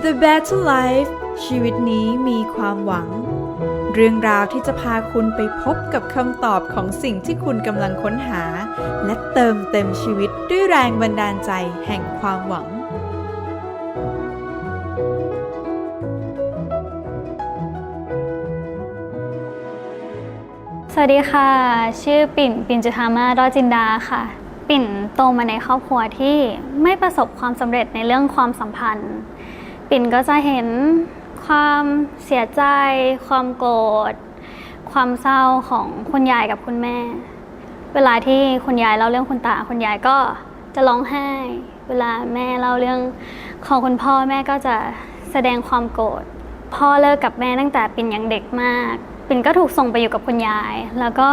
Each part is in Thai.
The Battle Life ชีวิตนี้มีความหวัง เรื่องราวที่จะพาคุณไปพบกับคำตอบของสิ่งที่คุณกำลังค้นหา และเติมเต็มชีวิตด้วยแรงบันดาลใจแห่งความหวัง สวัสดีค่ะ ชื่อปิ่น ปิ่นจุธามารอดจินดาค่ะ ปิ่นโตมาในครอบครัวที่ไม่ประสบความสำเร็จในเรื่องความสัมพันธ์ ปิ่นก็จะเห็นความเสียใจ ความโกรธ ความเศร้าของคุณยายกับคุณแม่ เวลาที่คุณยายเล่าเรื่องคุณตาคุณยายก็จะร้องไห้ เวลาแม่เล่าเรื่องของคุณพ่อแม่ก็จะแสดงความโกรธ พ่อเลิกกับแม่ตั้งแต่ปิ่นยังเด็กมาก ปิ่นก็ถูกส่งไปอยู่กับคุณยาย แล้วก็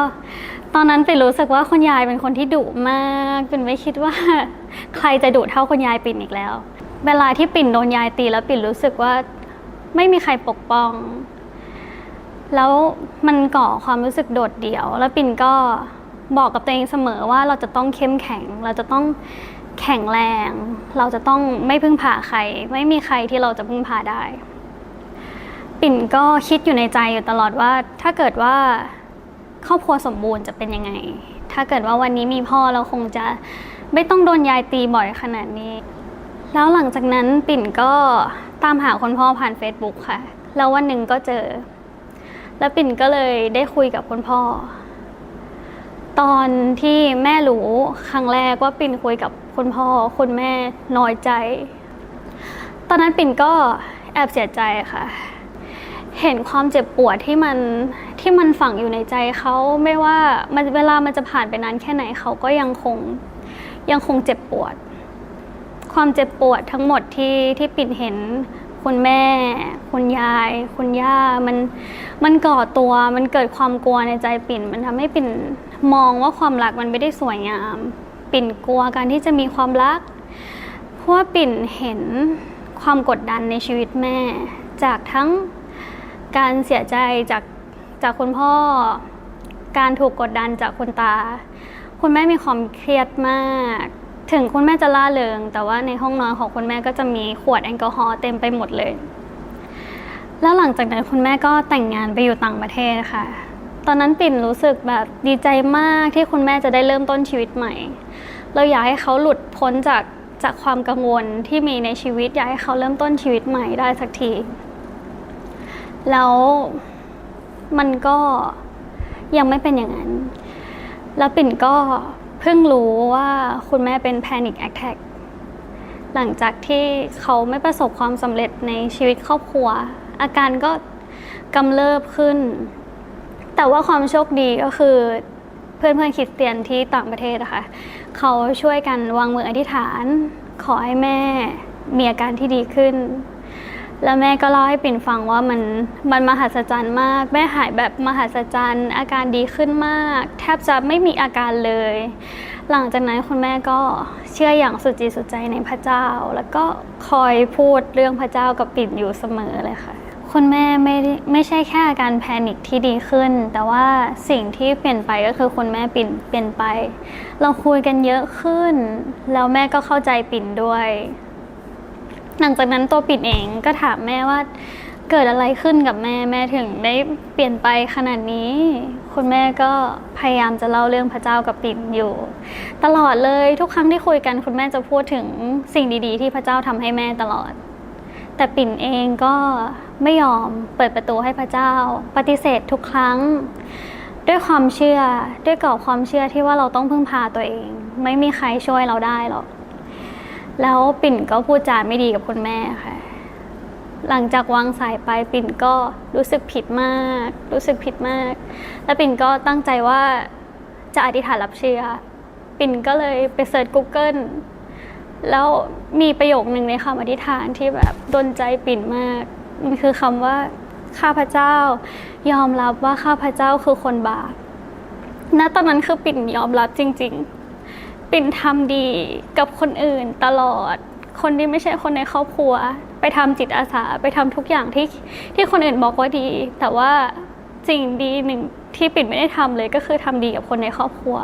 ตอนนั้นปิ่นรู้สึกว่าคุณยายเป็นคนที่ดุมาก ปิ่นไม่คิดว่าใครจะดุเท่าคุณยายปิ่นอีกแล้ว เวลาที่ปิ่นโดนยายตีแล้วปิ่นรู้สึกว่าไม่มีใครปกป้อง แล้วมันก่อความรู้สึกโดดเดี่ยว แล้วปิ่นก็บอกกับตัวเองเสมอว่าเราจะต้องเข้มแข็ง เราจะต้องแข็งแรง เราจะต้องไม่พึ่งพาใคร ไม่มีใครที่เราจะพึ่งพาได้ ปิ่นก็คิดอยู่ในใจอยู่ตลอดว่า ถ้าเกิดว่าครอบครัวสมบูรณ์จะเป็นยังไง ถ้าเกิดว่าวันนี้มีพ่อเราคงจะไม่ต้องโดนยายตีบ่อยขนาดนี้ แล้วหลังจากนั้นปิ่นก็ตามหาคุณพ่อผ่าน Facebook ค่ะ แล้ววันหนึ่งก็เจอ แล้วปิ่นก็เลยได้คุยกับคุณพ่อ ตอนที่แม่รู้ครั้งแรกว่าปิ่นคุยกับคุณพ่อ คุณแม่น้อยใจ ตอนนั้นปิ่นก็แอบเสียใจค่ะ เห็นความเจ็บปวดที่มันที่มันฝังอยู่ในใจเขาไม่ว่ามันเวลามันจะผ่านไปนานแค่ไหนเขาก็ยังคงยังคงเจ็บปวด ความเจ็บปวดทั้งหมดที่ที่ปิ่นเห็นคุณแม่ คุณยาย คุณย่ามันมันก่อตัวมันเกิดความกลัวในใจปิ่น มันทำให้ปิ่นมองว่าความรักมันไม่ได้สวยงาม ปิ่นกลัวการที่จะมีความรัก เพราะว่าปิ่นเห็นความกดดันในชีวิตแม่ จากทั้งการเสียใจจากจากคุณพ่อ การถูกกดดันจากคุณตา คุณแม่มีความเครียดมาก ถึงคุณแม่จะล่าเริง แต่ว่าในห้องนอนของคุณแม่ก็จะมีขวดแอลกอฮอล์เต็มไปหมดเลย แล้วหลังจากนั้นคุณแม่ก็แต่งงานไปอยู่ต่างประเทศค่ะ ตอนนั้นปิ่นรู้สึกแบบดีใจมากที่คุณแม่จะได้เริ่มต้นชีวิตใหม่ เราอยากให้เขาหลุดพ้นจากจากความกังวลที่มีในชีวิตอยากให้เขาเริ่มต้นชีวิตใหม่ได้สักที แล้วมันก็ยังไม่เป็นอย่างนั้น แล้วปิ่นก็ เพิ่งรู้ว่าคุณแม่เป็น panic attack หลังจากที่เขาไม่ประสบความสำเร็จในชีวิตครอบครัว อาการก็กำเริบขึ้น แต่ว่าความโชคดีก็คือเพื่อนเพื่อนคริสเตียนที่ต่างประเทศอะค่ะเขาช่วยกันวางมืออธิษฐาน ขอให้แม่มีอาการที่ดีขึ้น แล้วแม่ก็เล่าให้ปิ่นฟังว่ามันมันมหัศจรรย์มาก แม่หายแบบมหัศจรรย์ อาการดีขึ้นมาก แทบจะไม่มีอาการเลย หลังจากนั้นคุณแม่ก็เชื่ออย่างสุดจิตสุดใจในพระเจ้า แล้วก็คอยพูดเรื่องพระเจ้ากับปิ่นอยู่เสมอเลยค่ะคุณแม่ไม่ไม่ใช่แค่อาการแพนิคที่ดีขึ้น แต่ว่าสิ่งที่เปลี่ยนไปก็คือคุณแม่ปิ่นเปลี่ยนไป เราคุยกันเยอะขึ้น แล้วแม่ก็เข้าใจปิ่นด้วย หลังจากนั้นตัวปิ่นเองก็ถามแม่ว่าเกิดอะไรขึ้นกับแม่แม่ถึงได้เปลี่ยนไปขนาดนี้ คุณแม่ก็พยายามจะเล่าเรื่องพระเจ้ากับปิ่นอยู่ ตลอดเลยทุกครั้งที่คุยกันคุณแม่จะพูดถึงสิ่งดีๆ ที่พระเจ้าทำให้แม่ตลอด แต่ปิ่นเองก็ไม่ยอมเปิดประตูให้พระเจ้า ปฏิเสธทุกครั้ง ด้วยความเชื่อด้วยกรอบความเชื่อที่ว่าเราต้องพึ่งพาตัวเอง ไม่มีใครช่วยเราได้หรอก แล้วปิ่นก็พูดจาไม่ดีกับคุณแม่ค่ะ หลังจากวางสายไปปิ่นก็รู้สึกผิดมาก รู้สึกผิดมาก แล้วปิ่นก็ตั้งใจว่าจะอธิษฐานรับเชื่อ ปิ่นก็เลยไปเสิร์ช Google แล้วมีประโยคหนึ่งในคำอธิษฐานที่แบบดนใจปิ่นมากมันคือคำว่าข้าพเจ้ายอมรับว่าข้าพเจ้าคือคนบาปณตอนนั้นคือปิ่นยอมรับจริง ๆ ปิ่นทำดีกับคนอื่นตลอด คนที่ไม่ใช่คนในครอบครัว ไปทำจิตอาสาไปทำทุกอย่างที่ที่คนอื่นบอกว่าดี แต่ว่าสิ่งดีหนึ่งที่ปิ่นไม่ได้ทำเลยก็คือทำดีกับคนในครอบครัว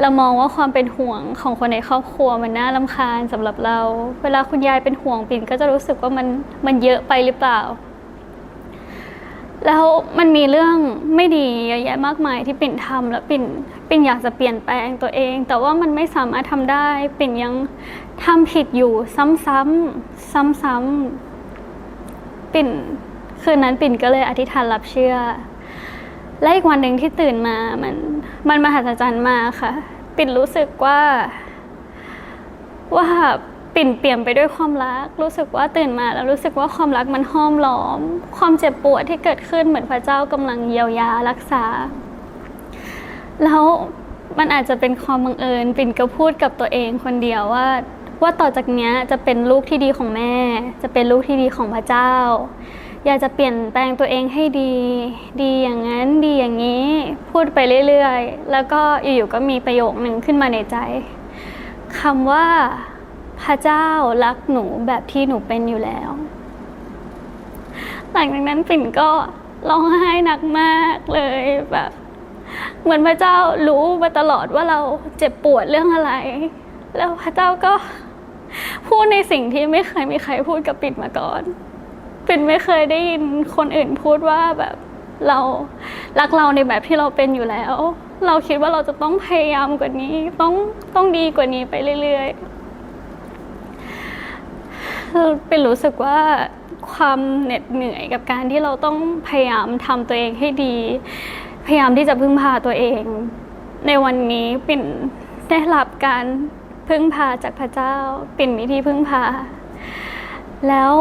เรามองว่าความเป็นห่วงของคนในครอบครัวมันน่ารำคาญสำหรับเรา เวลาคุณยายเป็นห่วงปิ่นก็จะรู้สึกว่ามันมันเยอะไปหรือเปล่าแล้วมันมีเรื่องไม่ดีเยอะแยะมากมายที่ปิ่นทำแล้วปิ่น ปิ่นอยากจะเปลี่ยนแปลงตัวเอง แต่ว่ามันไม่สามารถทำได้ ปิ่นยังทำผิดอยู่ซ้ำๆซ้ำๆปิ่นคืนนั้นปิ่นก็เลยอธิษฐานรับเชื่อ และอีกวันหนึ่งที่ตื่นมามันมันมหัศจรรย์มากค่ะ ปิ่นรู้สึกว่า ว่าปิ่นเปลี่ยนไปด้วยความรัก รู้สึกว่าตื่นมาแล้วรู้สึกว่าความรักมันห้อมล้อม ความเจ็บปวดที่เกิดขึ้นเหมือนพระเจ้ากำลังเยียวยารักษา แล้วมันอาจจะเป็นความบังเอิญปิ่นก็พูดกับตัวเองคนเดียวว่า ว่าต่อจากนี้จะเป็นลูกที่ดีของแม่ จะเป็นลูกที่ดีของพระเจ้า อยากจะเปลี่ยนแปลงตัวเองให้ดี ดีอย่างนั้นดีอย่างนี้ พูดไปเรื่อยๆ แล้วก็อยู่ๆก็มีประโยคหนึ่งขึ้นมาในใจคำว่าพระเจ้ารักหนูแบบที่หนูเป็นอยู่แล้ว หลังจากนั้นปิ่นก็ร้องไห้หนักมากเลยแบบ เหมือนพระเจ้ารู้มาตลอดว่าเราเจ็บปวดเรื่องอะไร แล้วพระเจ้าก็พูดในสิ่งที่ไม่เคยมีใครพูดกับปิ่นมาก่อน ปิ่นไม่เคยได้ยินคนอื่นพูดว่าแบบเรารักเราในแบบที่เราเป็นอยู่แล้ว เราคิดว่าเราจะต้องพยายามกว่านี้ ต้องต้องดีกว่านี้ไปเรื่อยๆเป็นรู้สึกว่าความเหน็ดเหนื่อยกับการที่เราต้องพยายามทำตัวเองให้ดี พยายามที่จะพึ่งพาตัวเอง ในวันนี้ปิ่นได้รับการพึ่งพาจากพระเจ้า ปิ่นมีที่พึ่งพา แล้ว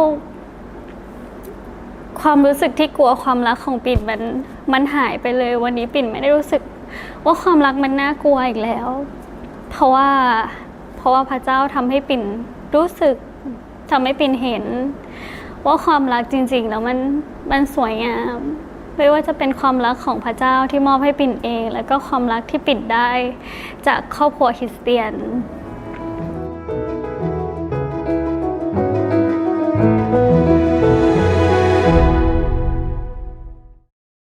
ความรู้สึกที่กลัวความรักของปิ่นมันมันหายไปเลย วันนี้ปิ่นไม่ได้รู้สึก ว่าความรักมันน่ากลัวอีกแล้ว เพราะว่าเพราะว่าพระเจ้าทำให้ปิ่นรู้สึกทำให้ปิ่นเห็น ว่าความรักจริง ๆ แล้วมันมันสวยงาม ไม่ว่าจะเป็นความรักของพระเจ้าที่มอบให้ปิ่นเอง แล้วก็ความรักที่ปิ่นได้ จากครอบครัวคริสเตียน